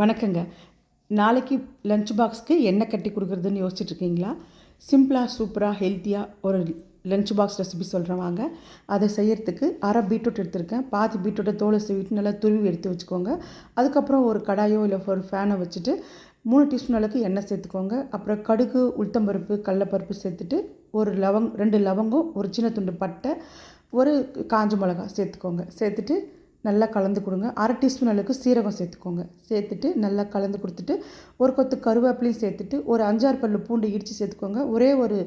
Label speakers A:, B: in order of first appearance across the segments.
A: வணக்கங்க. நாளைக்கு லஞ்ச் பாக்ஸ்க்கு என்ன கட்டி கொடுக்குறதுன்னு யோசிச்சுட்டு இருக்கீங்களா? சிம்பிளாக சூப்பராக ஹெல்த்தியாக ஒரு லஞ்ச் பாக்ஸ் ரெசிபி சொல்கிறேன் வாங்க. அதை செய்கிறதுக்கு அரை பீட்ரூட் எடுத்திருக்கேன். பாதி பீட்ரூட்டை தோலை சீவிட்டு நல்லா துருவி எடுத்து வச்சுக்கோங்க. அதுக்கப்புறம் ஒரு கடாயோ இல்லை ஒரு ஃபேனை வச்சுட்டு மூணு டீஸ்பூன் அளவுக்கு எண்ணெய் சேர்த்துக்கோங்க. அப்புறம் கடுகு உளுத்தம்பருப்பு கடலப்பருப்பு சேர்த்துட்டு ஒரு லவங் ரெண்டு லவங்கம் ஒரு சின்ன துண்டு பட்டை ஒரு காஞ்ச மிளகா சேர்த்துக்கோங்க. சேர்த்துட்டு நல்லா கலந்து கொடுங்க. அரை டீஸ்பூன் அளவுக்கு சீரகம் சேர்த்துக்கோங்க. சேர்த்துட்டு நல்லா கலந்து கொடுத்துட்டு ஒரு கொத்து கருவேப்பிலையும் சேர்த்துட்டு ஒரு அஞ்சாறு பல்லு பூண்டு இடித்து சேர்த்துக்கோங்க. ஒரே ஒரு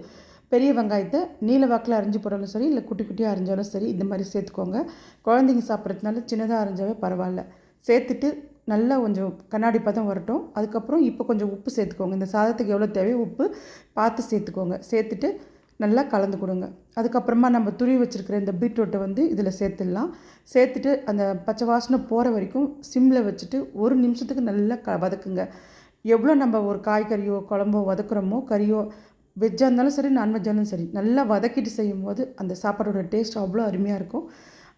A: பெரிய வெங்காயத்தை நீல வாக்கில் அரிஞ்சு போட்டாலும் சரி இல்லை குட்டி குட்டியாக அரிஞ்சாலும் சரி இந்த மாதிரி சேர்த்துக்கோங்க. குழந்தைங்க சாப்பிட்றதுனால சின்னதாக அரிஞ்சாவே பரவாயில்ல. சேர்த்துட்டு நல்லா கொஞ்சம் கண்ணாடி பதம் வரட்டும். அதுக்கப்புறம் இப்போ கொஞ்சம் உப்பு சேர்த்துக்கோங்க. இந்த சாதத்துக்கு எவ்வளோ தேவையோ உப்பு பார்த்து சேர்த்துக்கோங்க. சேர்த்துட்டு நல்லா கலந்து கொடுங்க. அதுக்கப்புறமா நம்ம துரி வச்சுருக்கிற இந்த பீட்ரூட்டை வந்து இதில் சேர்த்துடலாம். சேர்த்துட்டு அந்த பச்சை வாசனை போகிற வரைக்கும் சிம்மில் வச்சுட்டு ஒரு நிமிஷத்துக்கு நல்லா க வதக்குங்க. எவ்வளோ நம்ம ஒரு காய்கறியோ குழம்போ வதக்குறோமோ கறியோ வெஜ்ஜாக இருந்தாலும் சரி நான்வெஜ்ஜாக இருந்தாலும் சரி நல்லா வதக்கிட்டு செய்யும் போது அந்த சாப்பாடோட டேஸ்ட் அவ்வளோ அருமையாக இருக்கும்.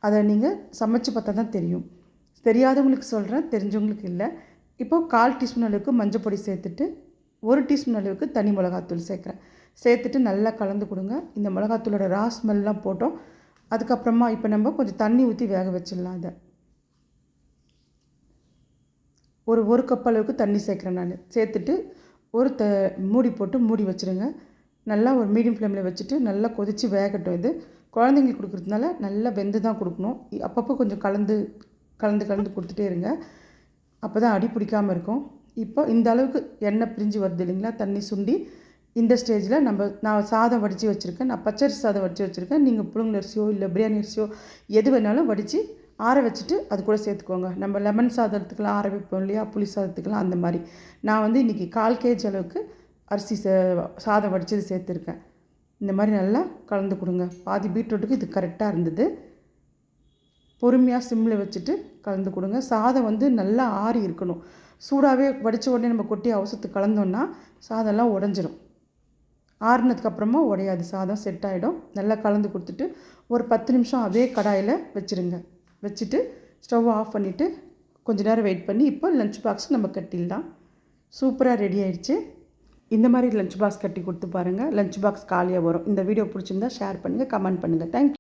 A: அதை நீங்கள் சமைச்சு பார்த்தா தான் தெரியும். தெரியாதவங்களுக்கு சொல்கிறேன் தெரிஞ்சவங்களுக்கு இல்லை. இப்போது கால் டீஸ்பூன் அளவுக்கு மஞ்சள் பொடி சேர்த்துட்டு ஒரு டீஸ்பூன் அளவுக்கு தனி மிளகாத்தூள் சேர்க்குறேன். சேர்த்துட்டு நல்லா கலந்து கொடுங்க. இந்த மிளகாத்தூளோட ரா ஸ்மெல்லாம் போட்டோம். அதுக்கப்புறமா இப்போ நம்ம கொஞ்சம் தண்ணி ஊற்றி வேக வச்சிடலாம் அதை ஒரு ஒரு கப் அளவுக்கு தண்ணி சேர்க்குறேன் நான். சேர்த்துட்டு ஒரு த மூடி போட்டு மூடி வச்சுருங்க. நல்லா ஒரு மீடியம் ஃப்ளேமில் வச்சுட்டு நல்லா கொதித்து வேகட்டும் இது. குழந்தைங்களுக்கு கொடுக்குறதுனால நல்லா வெந்து தான் கொடுக்கணும். அப்பப்போ கொஞ்சம் கலந்து கலந்து கலந்து கொடுத்துட்டே இருங்க. அப்போ தான் அடி பிடிக்காமல் இருக்கும். இப்போ இந்த அளவுக்கு எண்ணெய் பிரிஞ்சு வருது இல்லைங்களா? தண்ணி சுண்டி இந்த ஸ்டேஜில் நம்ம நான் சாதம் வடித்து வச்சுருக்கேன். நான் பச்சரிசி சாதம் வடித்து வச்சுருக்கேன். நீங்கள் புழுங்கல் அரிசியோ இல்லை பிரியாணி அரிசியோ எது வேணாலும் வடித்து ஆற வச்சுட்டு அது கூட சேர்த்துக்கோங்க. நம்ம லெமன் சாதத்துக்கெலாம் ஆற வைப்போம் இல்லையா? புளி சாதத்துக்கெலாம் அந்த மாதிரி. நான் வந்து இன்றைக்கி கால் கேஜி அளவுக்கு அரிசி சாதம் வடித்தது சேர்த்துருக்கேன். இந்த மாதிரி நல்லா கலந்து கொடுங்க. பாதி பீட்ரூட்டுக்கு இது கரெக்டாக இருந்தது. பொறுமையாக சிம்மில் வச்சுட்டு கலந்து கொடுங்க. சாதம் வந்து நல்லா ஆறி இருக்கணும். சூடாகவே வடித்த உடனே நம்ம கொட்டி அவசரத்துக்கு கலந்தோன்னா சாதம்லாம் உடஞ்சிரும். ஆறுனதுக்கப்புறமா உடையாது. சாதம் செட் ஆகிடும் நல்லா கலந்து கொடுத்துட்டு ஒரு பத்து நிமிஷம் அதே கடாயில் வச்சுருங்க. வச்சுட்டு ஸ்டவ் ஆஃப் பண்ணிவிட்டு கொஞ்ச நேரம் வெயிட் பண்ணி இப்போ லஞ்ச் பாக்ஸ் நம்ம கட்டிடலாம். சூப்பராக ரெடி ஆயிடுச்சு. இந்த மாதிரி லஞ்ச் பாக்ஸ் கட்டி கொடுத்து பாருங்கள் லஞ்ச் பாக்ஸ் காலியாக வரும். இந்த வீடியோ பிடிச்சிருந்தா ஷேர் பண்ணுங்கள் கமெண்ட் பண்ணுங்கள் தேங்க்யூ